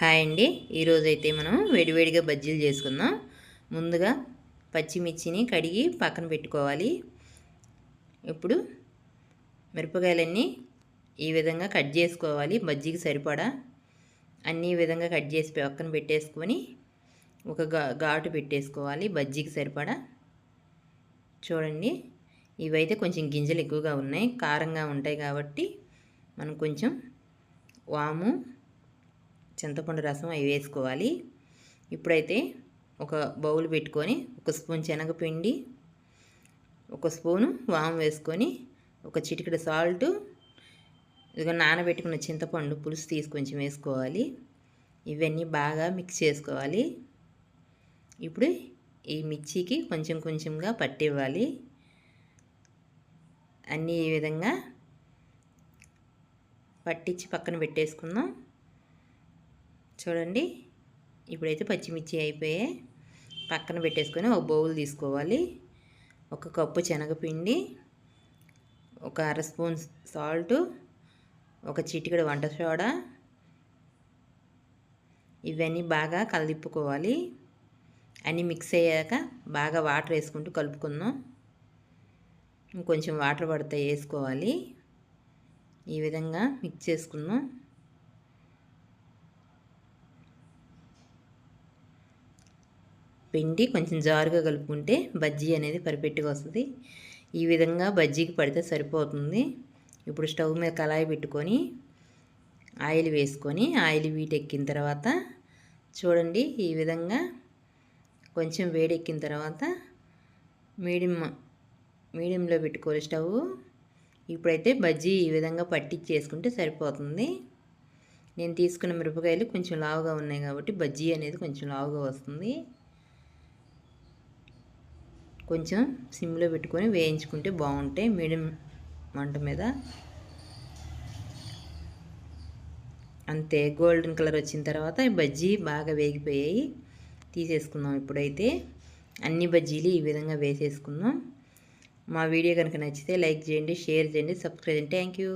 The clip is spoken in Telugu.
హాయ్ అండి. ఈరోజైతే మనం వేడివేడిగా బజ్జీలు చేసుకుందాం. ముందుగా పచ్చిమిర్చిని కడిగి పక్కన పెట్టుకోవాలి. ఇప్పుడు మిరపకాయలన్నీ ఈ విధంగా కట్ చేసుకోవాలి. బజ్జీకి సరిపడా అన్నీ విధంగా కట్ చేసి పక్కన పెట్టేసుకొని ఒక ఘాటు పెట్టేసుకోవాలి. బజ్జీకి సరిపడా. చూడండి ఇవైతే కొంచెం గింజలు ఎక్కువగా ఉన్నాయి. కారంగా ఉంటాయి కాబట్టి మనం కొంచెం వాము చింతపండు రసం అవి వేసుకోవాలి. ఇప్పుడైతే ఒక బౌల్ పెట్టుకొని ఒక స్పూన్ శనగపిండి ఒక స్పూను వాము వేసుకొని ఒక చిటికెడు సాల్ట్ ఇదిగో నానబెట్టుకున్న చింతపండు పులుసు తీసి కొంచెం వేసుకోవాలి. ఇవన్నీ బాగా మిక్స్ చేసుకోవాలి. ఇప్పుడు ఈ మిర్చికి కొంచెం కొంచెంగా పట్టివ్వాలి. అన్నీ ఈ విధంగా పట్టించి పక్కన పెట్టేసుకుందాం. చూడండి. ఇప్పుడైతే పచ్చిమిర్చి అయిపోయాయి పక్కన పెట్టేసుకొని ఒక బౌల్ తీసుకోవాలి. ఒక కప్పు శనగపిండి ఒక అర స్పూన్ సాల్ట్ ఒక చిటికెడు వంట సోడా. ఇవన్నీ బాగా కలిపుకోవాలి. అన్నీ మిక్స్ అయ్యాక బాగా వాటర్ వేసుకుంటూ కలుపుకుందాం. ఇంకొంచెం వాటర్ పడితే వేసుకోవాలి. ఈ విధంగా మిక్స్ చేసుకుందాం. పిండి కొంచెం జారుగా కలుపుకుంటే బజ్జీ అనేది పర్ఫెక్ట్గా వస్తుంది. ఈ విధంగా బజ్జీకి పడితే సరిపోతుంది. ఇప్పుడు స్టవ్ మీద కళాయి పెట్టుకొని ఆయిల్ వేసుకొని ఆయిల్ వీటెక్కిన తర్వాత చూడండి ఈ విధంగా కొంచెం వేడెక్కిన తర్వాత మీడియం మీడియంలో పెట్టుకోవాలి స్టవ్. ఇప్పుడైతే బజ్జీ ఈ విధంగా పట్టించేసుకుంటే సరిపోతుంది. నేను తీసుకున్న మిరపకాయలు కొంచెం లావుగా ఉన్నాయి కాబట్టి బజ్జీ అనేది కొంచెం లావుగా వస్తుంది. కొంచెం సిమ్లో పెట్టుకొని వేయించుకుంటే బాగుంటాయి మీడియం మంట మీద అంతే గోల్డెన్ కలర్ వచ్చిన తర్వాత బజ్జీ బాగా వేగిపోయాయి. తీసేసుకుందాం ఇప్పుడైతే. అన్ని బజ్జీలు ఈ విధంగా వేసేసుకుందాం. మా వీడియో కనుక నచ్చితే లైక్ చేయండి షేర్ చేయండి సబ్స్క్రైబ్ చేయండి. Thank you.